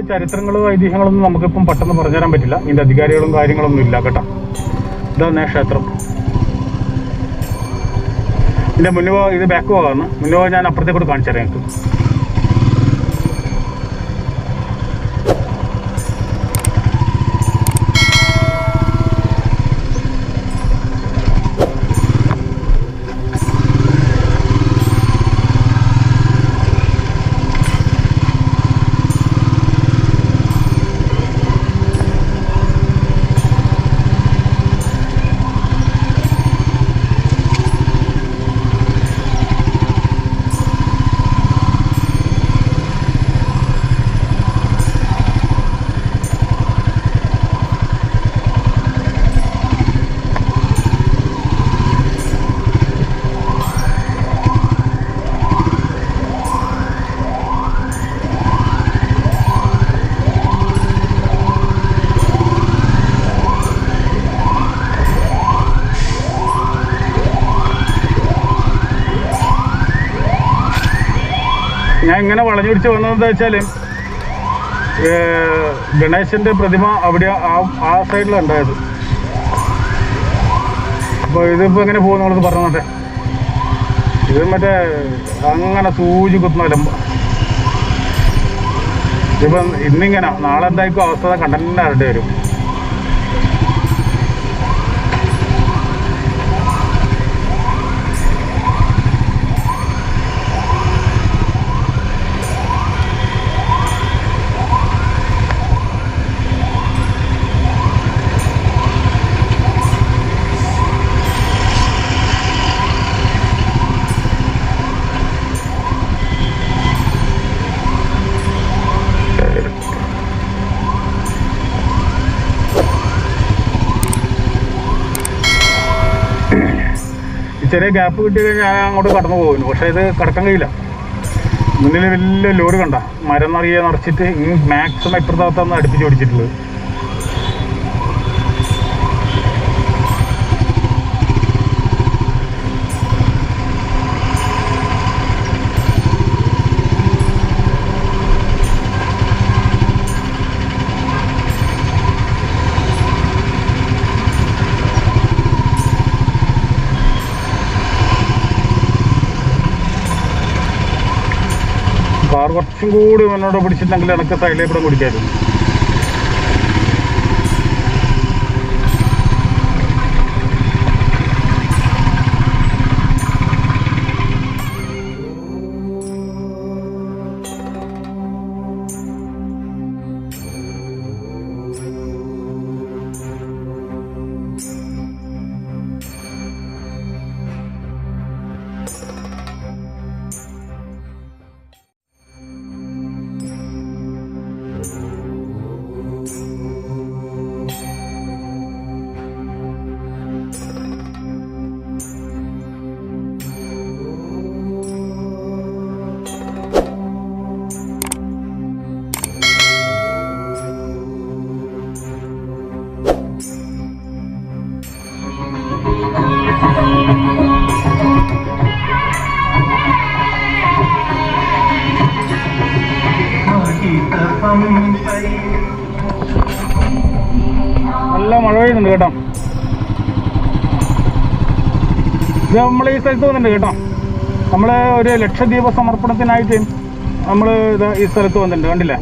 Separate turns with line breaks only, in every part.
ഇതിന്റെ ചരിത്രങ്ങളും ഐതിഹ്യങ്ങളൊന്നും നമുക്കിപ്പം പെട്ടെന്ന് പറഞ്ഞു തരാൻ പറ്റില്ല. ഇതിന്റെ അധികാരികളും കാര്യങ്ങളൊന്നും ഇല്ല കേട്ടോ. ഇതാണ് ക്ഷേത്രം. ഇതിന്റെ മുന്നോ ഇത് ബാക്ക് പോകാന്ന് മുന്നോ ഞാൻ അപ്പുറത്തേക്കൂടെ കാണിച്ചു തരാം ഞാൻ ഇങ്ങനെ വളഞ്ഞു പിടിച്ച് വന്നതെന്ന് വെച്ചാൽ ഗണേശന്റെ പ്രതിമ അവിടെ ആ ആ സൈഡിലാണ് ഉണ്ടായത്. അപ്പോൾ ഇതിപ്പോൾ എങ്ങനെ പോകും നമ്മളത് പറഞ്ഞോട്ടെ. ഇത് മറ്റേ അങ്ങനെ സൂചി കുത്തുന്ന ഇതിപ്പം ഇന്നിങ്ങനെ നാളെ എന്തായിരിക്കും അവസ്ഥ കണ്ടന്നെ ആരുടെ വരും. ചെറിയ ഗ്യാപ്പ് കിട്ടി കഴിഞ്ഞാൽ അങ്ങോട്ട് കടന്നു പോകുന്നു പക്ഷേ ഇത് കടക്കാൻ കഴിയില്ല. മുന്നിൽ വലിയ ലോഡ് കണ്ട. മരം നിറയെ നിറച്ചിട്ട് മാക്സിമം ഇപ്പുറത്താത്താണ് അടുപ്പിച്ച് പിടിച്ചിട്ടുള്ളത് കാർ കുറച്ചും കൂടി മുന്നോട്ട് പിടിച്ചിട്ടുണ്ടെങ്കിൽ എനിക്ക് സൈഡിലേക്ക് കൂടെ കുടിക്കായിരുന്നു ഇത് നമ്മൾ ഈ സ്ഥലത്ത് വന്നിട്ടുണ്ട് കേട്ടോ. നമ്മൾ ഒരു ലക്ഷദ്വീപ സമർപ്പണത്തിനായിട്ട് നമ്മൾ ഇത് ഈ സ്ഥലത്ത് വന്നിട്ടുണ്ട് കണ്ടില്ലേ?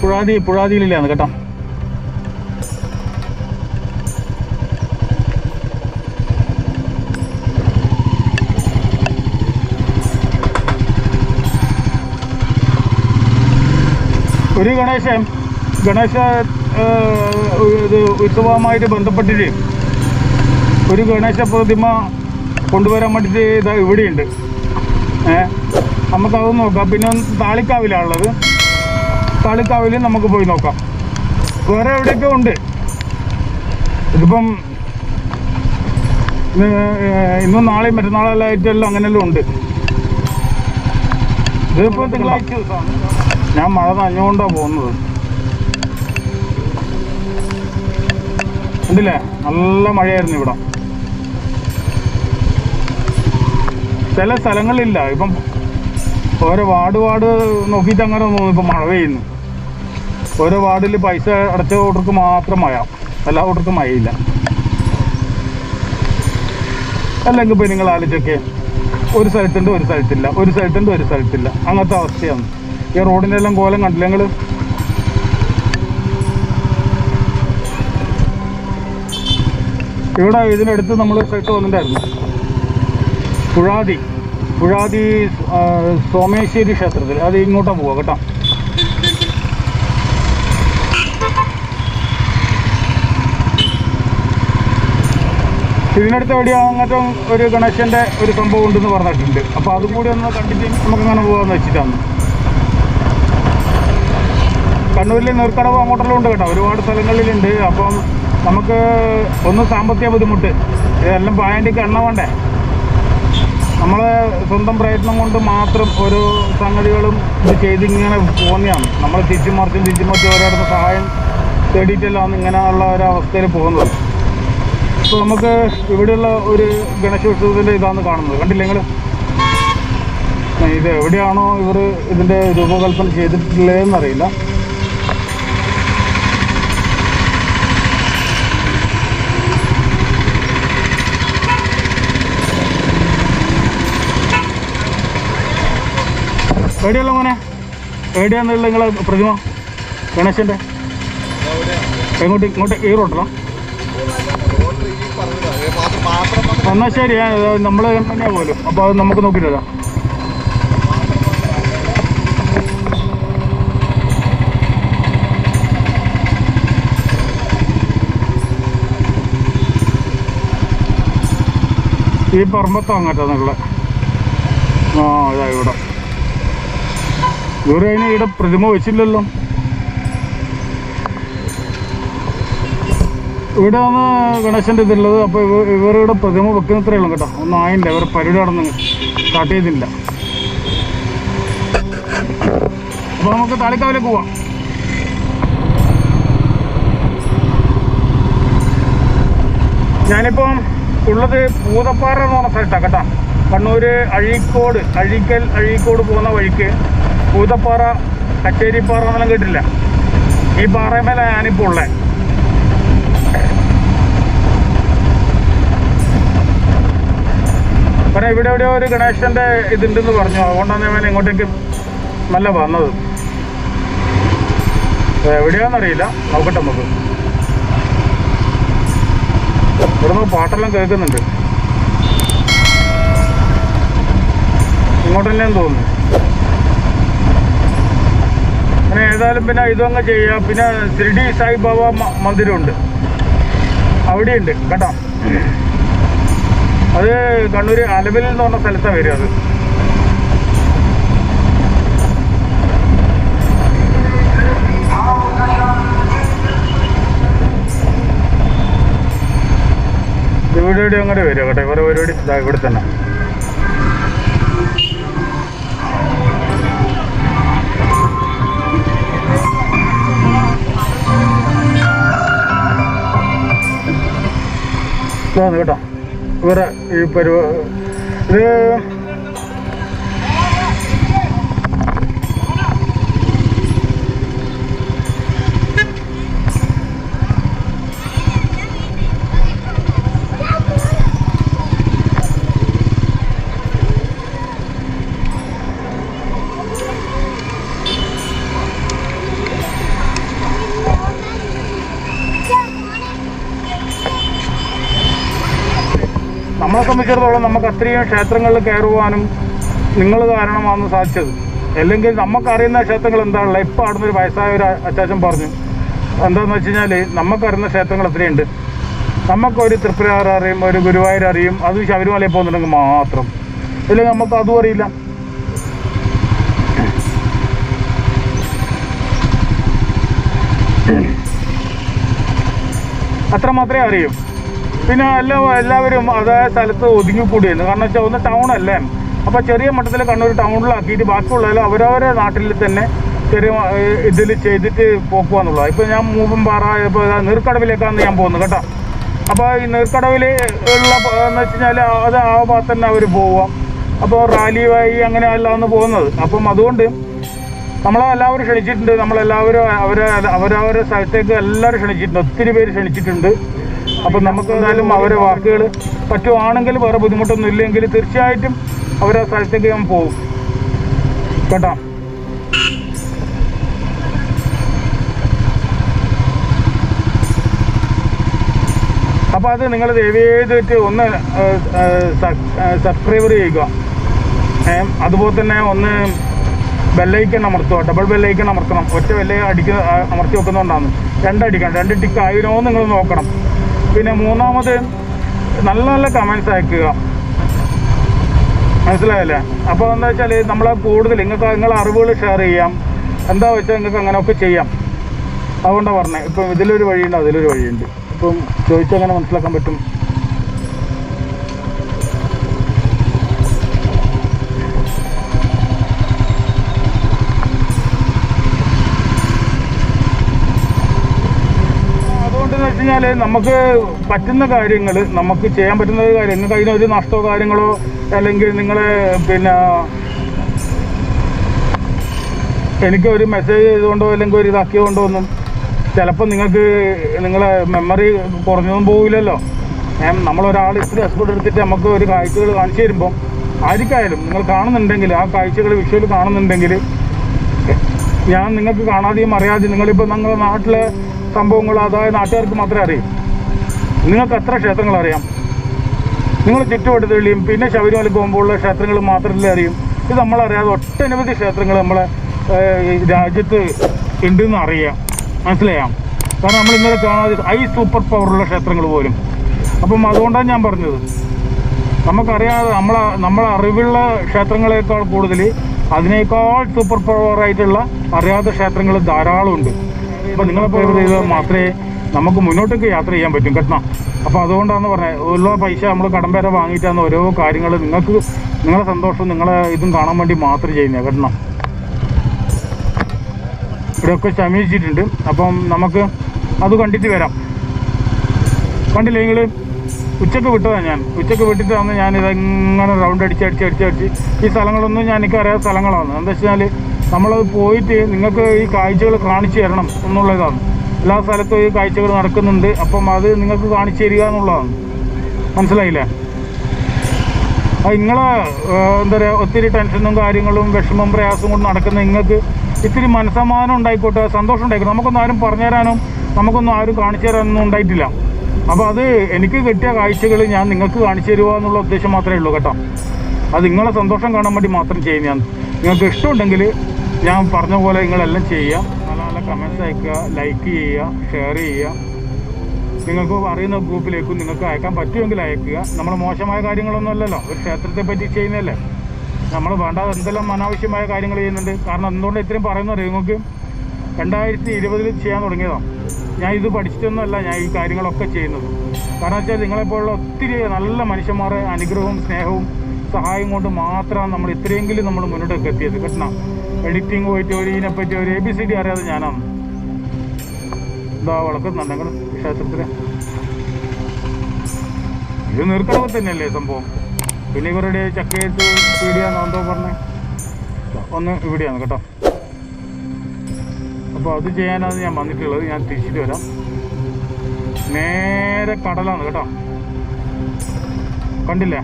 പുഴാതി പുഴാതിയിലാണ് കേട്ടോ. ഒരു ഗണേശൻ ഗണേശ ഇത് ഉത്സവവുമായിട്ട് ബന്ധപ്പെട്ടിട്ട് ഒരു ഗണേശ പ്രതിമ കൊണ്ടുവരാൻ വേണ്ടിയിട്ട് ഇതാ ഇവിടെയുണ്ട്. ഏ നമുക്കത് നോക്കാം. പിന്നെ താളിക്കാവിലാണുള്ളത്. താളിക്കാവിൽ നമുക്ക് പോയി നോക്കാം. വേറെ എവിടെയൊക്കെ ഉണ്ട്? ഇതിപ്പം ഇന്ന് നാളെയും മറ്റന്നാളെല്ലാം ആയിട്ടെല്ലാം അങ്ങനെയെല്ലാം ഉണ്ട്. ഇതിപ്പോൾ തിങ്കളാഴ്ച ഞാൻ മഴ നനഞ്ഞുകൊണ്ടാണ് പോകുന്നത്. ഉണ്ടല്ലേ നല്ല മഴയായിരുന്നു ഇവിടെ. ചില സ്ഥലങ്ങളില്ല. ഇപ്പം ഓരോ വാർഡ് വാർഡ് നോക്കിയിട്ട് അങ്ങനെ തോന്നുന്നു. ഇപ്പം മഴ പെയ്യുന്നു. ഓരോ വാർഡിൽ പൈസ അടച്ച ഓട്ടർക്ക് മാത്രം മഴ. എല്ലാ ഓട്ടർക്കും മഴയില്ല. അല്ലെങ്കിൽ ഇപ്പം നിങ്ങൾ ആലോചിച്ചൊക്കെ. ഒരു സ്ഥലത്തുണ്ട് ഒരു സ്ഥലത്തില്ല. ഒരു സ്ഥലത്തുണ്ട് ഒരു സ്ഥലത്തില്ല. അങ്ങനത്തെ അവസ്ഥയാണ്. ഈ റോഡിന്റെ എല്ലാം കോലം കണ്ടില്ല നിങ്ങൾ ഇവിടെ ഇതിനടുത്ത് നമ്മൾ സ്ഥലത്ത് വന്നിട്ടുണ്ടായിരുന്നു. പുഴാതി പുഴാതി സോമേശ്വരി ക്ഷേത്രത്തിൽ. അത് ഇങ്ങോട്ടാ പോവാ കേട്ടോ. ഇതിനടുത്ത് എവിടെയാ അങ്ങനത്തെ ഒരു ഗണേശന്റെ ഒരു സംഭവം ഉണ്ടെന്ന് പറഞ്ഞിട്ടുണ്ട്. അപ്പോൾ അതും കൂടി ഒന്ന് കണ്ടിട്ട് നമുക്ക് അങ്ങനെ പോകാമെന്ന് വെച്ചിട്ടാണ്. കണ്ണൂരിൽ നീർക്കടവ് അങ്ങോട്ടെല്ലാം ഉണ്ട് കേട്ടോ. ഒരുപാട് സ്ഥലങ്ങളിലുണ്ട്. അപ്പം നമുക്ക് ഒന്ന് സാമ്പത്തിക ബുദ്ധിമുട്ട്. ഇതെല്ലാം പായന്റെക്ക് എണ്ണ വേണ്ടേ? നമ്മൾ സ്വന്തം പ്രയത്നം കൊണ്ട് മാത്രം ഓരോ സംഗതികളും ഇത് ചെയ്തിങ്ങനെ പോകുന്നതാണ് നമ്മൾ തിരിച്ചും മറിച്ചും തിരിച്ചും മറിച്ചും ഓരോരുത്തർ സഹായം തേടിയിട്ടെല്ലാം ഇങ്ങനെയുള്ള ഒരു അവസ്ഥയിൽ പോകുന്നത്. അപ്പോൾ നമുക്ക് ഇവിടെയുള്ള ഒരു ഗണേശ ഉത്സവത്തിന്റെ ഇതാണ് കാണുന്നത്. കണ്ടില്ലേ ഇത് എവിടെയാണോ ഇവർ ഇതിന്റെ രൂപകൽപ്പന ചെയ്തിട്ടുള്ളതെന്ന് എവിടെയുള്ള മോനെ? എവിടെയാന്നുള്ള നിങ്ങളെ പ്രതിമ? ഗണേശന്റെ എങ്ങോട്ട് ഇങ്ങോട്ട് ഈ റോട്ടിലോ എന്നാൽ ശരി നമ്മൾ തന്നെയാ പോലും അപ്പോൾ അത് നമുക്ക് നോക്കിയില്ല ഈ പറമ്പത്തോ അങ്ങോട്ടാന്നുള്ള ആ ഇതാ ഇവർ അതിന് ഇവിടെ പ്രതിമ വെച്ചില്ലല്ലോ. ഇവിടെ ആണ് ഗണേശന്റെ ഇതുള്ളത് അപ്പോൾ ഇവർ ഇവരുടെ പ്രതിമ വെക്കുന്നത്രേ ഉള്ളൂ കേട്ടോ. ഒന്നും ആയില്ല. ഇവർ പരിപാടി നടന്ന് സ്റ്റാർട്ട് ചെയ്തില്ല. അപ്പോൾ നമുക്ക് താളിക്കാവിലേക്ക് പോവാം. ഞാനിപ്പം ഉള്ളത് പൂതപ്പാറ എന്ന് പറഞ്ഞ സ്ഥലത്താണ് കേട്ടോ. കണ്ണൂർ അഴീക്കോട് അഴീക്കൽ അഴീക്കോട് പോകുന്ന വഴിക്ക് പൂതപ്പാറ കച്ചേരിപ്പാറ എന്നെല്ലാം കേട്ടില്ല ഈ പാറമേലെ ഞാനിപ്പോൾ ഉള്ളത് പിന്നെ ഇവിടെ എവിടെയോ ഒരു ഗണേശന്റെ ഇതുണ്ടെന്ന് പറഞ്ഞു. അതുകൊണ്ടാണ് ഞാൻ ഇങ്ങോട്ടേക്ക് നല്ല വന്നത്. എവിടെയാണെന്നറിയില്ല നോക്കട്ടെ നമുക്ക്. ഇവിടുന്ന് പാട്ടെല്ലാം കേൾക്കുന്നുണ്ട്. ഇങ്ങോട്ട് തന്നെയെന്ന് തോന്നുന്നു. അങ്ങനെ ഏതായാലും പിന്നെ ഇതങ്ങ് ചെയ്യാം. പിന്നെ ശ്രീഡി സായിബാബ മന്ദിരമുണ്ട്. അവിടെയുണ്ട് കേട്ടോ. അത് കണ്ണൂർ അലവിൽ എന്ന് പറഞ്ഞ സ്ഥലത്താണ് വരിക അത്. ഇവിടെ അങ്ങോട്ട് വരിക കേട്ടോ. ഇവരെ പരിപാടി ഇവിടെ തന്നെ. ഇതാണ് കേട്ടോ. ഇവരെ ഈ പരിപാടി ഇത് സംബന്ധിച്ചിടത്തോളം നമുക്ക് അത്രയും ക്ഷേത്രങ്ങളിൽ കയറുവാനും നിങ്ങൾ കാരണമാണ് സാധിച്ചത് അല്ലെങ്കിൽ നമുക്കറിയുന്ന ക്ഷേത്രങ്ങൾ എന്താണല്ലോ ഇപ്പോൾ അവിടുന്ന് ഒരു വയസ്സായ ഒരു അച്ചാച്ചൻ പറഞ്ഞു. എന്താണെന്ന് വെച്ച് കഴിഞ്ഞാൽ നമുക്കറിയുന്ന ക്ഷേത്രങ്ങൾ എത്രയുണ്ട് നമുക്കൊരു തൃപ്പുരാർ അറിയും ഒരു ഗുരുവായൂർ അറിയും. അത് ശബരിമലയിൽ പോകുന്നുണ്ടെങ്കിൽ മാത്രം. ഇല്ലെങ്കിൽ നമുക്ക് അതും അറിയില്ല. അത്ര മാത്രമേ അറിയൂ. പിന്നെ എല്ലാ എല്ലാവരും അതായ സ്ഥലത്ത് ഒതുങ്ങിക്കൂടിയായിരുന്നു കാരണം വെച്ചാൽ ഒന്ന് ടൗൺ അല്ലേ? അപ്പോൾ ചെറിയ മട്ടത്തിൽ കണ്ണൂർ ടൗണിലാക്കിയിട്ട് ബാക്കിയുള്ളതെല്ലാം അവരവരെ നാട്ടിൽ തന്നെ ചെറിയ ഇതിൽ ചെയ്തിട്ട് പോക്കുക എന്നുള്ളത്. ഇപ്പോൾ ഞാൻ മൂപ്പൻപാറ ഇപ്പോൾ നീർക്കടവിലേക്കാണ് ഞാൻ പോകുന്നത് കേട്ടോ. അപ്പോൾ ഈ നീർക്കടവിൽ ഉള്ള എന്ന് വെച്ച് കഴിഞ്ഞാൽ അത് ആ ഭാഗത്ത് തന്നെ അവർ പോവാം അപ്പോൾ റാലി വഴി അങ്ങനെ അല്ലാന്ന് പോകുന്നത്. അപ്പം അതുകൊണ്ട് നമ്മളെ എല്ലാവരും ക്ഷണിച്ചിട്ടുണ്ട്. നമ്മളെല്ലാവരും അവരെ അവരവരുടെ സ്ഥലത്തേക്ക് എല്ലാവരും ക്ഷണിച്ചിട്ടുണ്ട്. ഒത്തിരി പേര് ക്ഷണിച്ചിട്ടുണ്ട്. അപ്പം നമുക്ക് എന്തായാലും അവരെ വാക്കുകൾ പറ്റുവാണെങ്കിൽ വേറെ ബുദ്ധിമുട്ടൊന്നും ഇല്ലെങ്കിൽ തീർച്ചയായിട്ടും അവരെ സ്ഥലത്തേക്ക് ഞാൻ പോകും. കേട്ടോ? അപ്പോൾ അത് നിങ്ങൾ ദയവ് ചെയ്തിട്ട് ഒന്ന് സബ്സ്ക്രൈബ് ചെയ്യുക. അതുപോലെ തന്നെ ഒന്ന് ബെല്ലൈക്കൺ അമർത്തുക ഡബിൾ ബെല്ലൈക്കൺ അമർത്തണം. ഒറ്റ ബെല്ല അടിക്ക ആ, അമർത്തി വെക്കുന്നതുകൊണ്ടാണ് രണ്ടടിക്കണം. രണ്ട് ടിക്ക് ആയിരുന്നോ നിങ്ങൾ നോക്കണം. പിന്നെ മൂന്നാമത് നല്ല നല്ല കമൻസ് അയക്കുക. മനസ്സിലായല്ലേ? അപ്പോൾ എന്താ വെച്ചാൽ നമ്മളെ കൂടുതൽ നിങ്ങൾക്ക് നിങ്ങളെ അറിവുകൾ ഷെയർ ചെയ്യാം. എന്താ വെച്ചാൽ നിങ്ങൾക്ക് അങ്ങനെയൊക്കെ ചെയ്യാം. അതുകൊണ്ടാണ് പറഞ്ഞത് ഇപ്പം ഇതിലൊരു വഴിയുണ്ട് അതിലൊരു വഴിയുണ്ട്. ഇപ്പം ചോദിച്ചങ്ങനെ മനസ്സിലാക്കാൻ പറ്റും അതുകൊണ്ടെന്ന് വെച്ച് കഴിഞ്ഞാൽ നമുക്ക് പറ്റുന്ന കാര്യങ്ങൾ നമുക്ക് ചെയ്യാൻ പറ്റുന്ന കാര്യം നിങ്ങൾക്ക് അതിനൊരു നഷ്ടമോ കാര്യങ്ങളോ അല്ലെങ്കിൽ നിങ്ങളെ പിന്നെ എനിക്ക് ഒരു മെസ്സേജ് ചെയ്തുകൊണ്ടോ അല്ലെങ്കിൽ ഒരു ഇതാക്കിയതുകൊണ്ടോ ഒന്നും ചിലപ്പോൾ നിങ്ങൾക്ക് നിങ്ങളെ മെമ്മറി കുറഞ്ഞൊന്നും പോകില്ലല്ലോ നമ്മളൊരാൾ ഇത്ര എക്സ്പോർട്ട് എടുത്തിട്ട് നമുക്ക് ഒരു കാഴ്ചകൾ കാണിച്ചു തരുമ്പോൾ ആർക്കായാലും നിങ്ങൾ കാണുന്നുണ്ടെങ്കിൽ ആ കാഴ്ചകൾ വിഷ്വൽ കാണുന്നുണ്ടെങ്കിൽ ഞാൻ നിങ്ങൾക്ക് കാണാതെയും അറിയാതെയും നിങ്ങളിപ്പോൾ നിങ്ങളുടെ നാട്ടിലെ സംഭവങ്ങൾ അതായത് നാട്ടുകാർക്ക് മാത്രമേ അറിയൂ. നിങ്ങൾക്ക് എത്ര ക്ഷേത്രങ്ങൾ അറിയാം? നിങ്ങൾ ചുറ്റുവട്ടത്തുള്ളിയും പിന്നെ ശബരിമല പോകുമ്പോഴുള്ള ക്ഷേത്രങ്ങൾ മാത്രമല്ലേ അറിയും. ഇത് നമ്മളറിയാതെ ഒട്ടനവധി ക്ഷേത്രങ്ങൾ നമ്മളെ രാജ്യത്ത് ഉണ്ടെന്ന് അറിയാം. മനസ്സിലായാം? കാരണം നമ്മൾ ഇന്നലെ കാണാതെ ഐ സൂപ്പർ പവറുള്ള ക്ഷേത്രങ്ങൾ പോലും. അപ്പം അതുകൊണ്ടാണ് ഞാൻ പറഞ്ഞത്. നമുക്കറിയാതെ നമ്മളെ നമ്മളെ അറിവുള്ള ക്ഷേത്രങ്ങളെക്കാൾ കൂടുതൽ അതിനേക്കാൾ സൂപ്പർ പവറായിട്ടുള്ള അറിയാത്ത ക്ഷേത്രങ്ങൾ ധാരാളം അപ്പോൾ നിങ്ങളെ പ്രേരണ ചെയ്താൽ മാത്രമേ നമുക്ക് മുന്നോട്ടേക്ക് യാത്ര ചെയ്യാൻ പറ്റും കേട്ടോ. അപ്പോൾ അതുകൊണ്ടാണ് പറഞ്ഞത് ഉള്ള പൈസ നമ്മൾ കടം വരെ ഓരോ കാര്യങ്ങൾ നിങ്ങൾക്ക് നിങ്ങളെ സന്തോഷം നിങ്ങളെ ഇതും കാണാൻ വേണ്ടി മാത്രം ചെയ്യുന്നത് കേട്ടോ. ഇവിടെയൊക്കെ ശമിച്ചിട്ടുണ്ട്. അപ്പം നമുക്ക് അത് കണ്ടിട്ട് വരാം. കണ്ടില്ലേ നിങ്ങൾ ഉച്ചയ്ക്ക് വിട്ടതാണ് ഞാൻ. ഉച്ചയ്ക്ക് വിട്ടിട്ട് വന്ന് ഞാൻ ഇതെങ്ങനെ റൗണ്ട് അടിച്ച് അടിച്ച് അടിച്ച് അടിച്ച് ഈ സ്ഥലങ്ങളൊന്നും ഞാൻ എനിക്കറിയാത്ത സ്ഥലങ്ങളാണ്. എന്താ വെച്ചാൽ നമ്മളത് പോയിട്ട് നിങ്ങൾക്ക് ഈ കാഴ്ചകൾ കാണിച്ചു തരണം എന്നുള്ളതാണ്. എല്ലാ സ്ഥലത്തും ഈ കാഴ്ചകൾ നടക്കുന്നുണ്ട്. അപ്പം അത് നിങ്ങൾക്ക് കാണിച്ചു തരിക എന്നുള്ളതാണ്. മനസ്സിലായില്ലേ? അത് നിങ്ങളെ എന്താ പറയുക ഒത്തിരി ടെൻഷനും കാര്യങ്ങളും വിഷമം പ്രയാസവും കൊണ്ട് നടക്കുന്ന നിങ്ങൾക്ക് ഇത്തിരി മനസ്സമാധാനം ഉണ്ടായിക്കോട്ടെ സന്തോഷം ഉണ്ടായിക്കോട്ടെ. നമുക്കൊന്നും ആരും പറഞ്ഞു തരാനും നമുക്കൊന്നും ആരും കാണിച്ചു തരാനൊന്നും ഉണ്ടായിട്ടില്ല. അപ്പോൾ അത് എനിക്ക് കിട്ടിയ കാഴ്ചകൾ ഞാൻ നിങ്ങൾക്ക് കാണിച്ചു തരുക എന്നുള്ള ഉദ്ദേശം മാത്രമേ ഉള്ളൂ കേട്ടോ. അത് നിങ്ങളെ സന്തോഷം കാണാൻ വേണ്ടി മാത്രം ചെയ്യുന്നതാണ്. നിങ്ങൾക്ക് ഇഷ്ടമുണ്ടെങ്കിൽ ഞാൻ പറഞ്ഞ പോലെ നിങ്ങളെല്ലാം ചെയ്യുക. നല്ല നല്ല കമൻസ് അയക്കുക ലൈക്ക് ചെയ്യുക ഷെയർ ചെയ്യുക. നിങ്ങൾക്ക് അറിയുന്ന ഗ്രൂപ്പിലേക്കും നിങ്ങൾക്ക് അയക്കാൻ പറ്റുമെങ്കിൽ അയക്കുക. നമ്മൾ മോശമായ കാര്യങ്ങളൊന്നും അല്ലല്ലോ. ഒരു ക്ഷേത്രത്തെ പറ്റി ചെയ്യുന്നതല്ലേ. നമ്മൾ വേണ്ട എന്തെല്ലാം അനാവശ്യമായ കാര്യങ്ങൾ ചെയ്യുന്നുണ്ട്. കാരണം എന്തുകൊണ്ട് ഇത്രയും പറയുന്നത് നിങ്ങൾക്ക് രണ്ടായിരത്തി ഇരുപതിൽ ചെയ്യാൻ തുടങ്ങിയതാണ് ഞാൻ ഇത് പഠിച്ചിട്ടൊന്നുമല്ല ഞാൻ ഈ കാര്യങ്ങളൊക്കെ ചെയ്യുന്നത്. കാരണം വെച്ചാൽ നിങ്ങളെപ്പോലുള്ള ഒത്തിരി നല്ല മനുഷ്യന്മാരുടെ അനുഗ്രഹവും സ്നേഹവും സഹായം കൊണ്ട് മാത്രമാണ് നമ്മൾ ഇത്രയെങ്കിലും നമ്മൾ മുന്നോട്ടേക്ക് എത്തിയത്. കേട്ടോ എഡിറ്റിംഗ് പോയിട്ട് ഒരു ഇതിനെപ്പറ്റി ഒരു എ ബി സി ഡി അറിയാതെ ഞാനാണ് ഇതാ വളക്കുന്നുണ്ടെങ്കിൽ ക്ഷേത്രത്തിൽ ഇത് നീർക്കടവ് തന്നെയല്ലേ സംഭവം? പിന്നെ ഇവരുടെ ചക്കയത്ത് പീടിയാന്ന് എന്തോ പറഞ്ഞേ. ഒന്ന് ഇവിടെയാണ് കേട്ടോ. അപ്പോൾ അത് ചെയ്യാനാണ് ഞാൻ വന്നിട്ടുള്ളത്. ഞാൻ തിരിച്ചിട്ട് വരാം. നേരെ കടലാണ് കേട്ടോ. കണ്ടില്ലേ?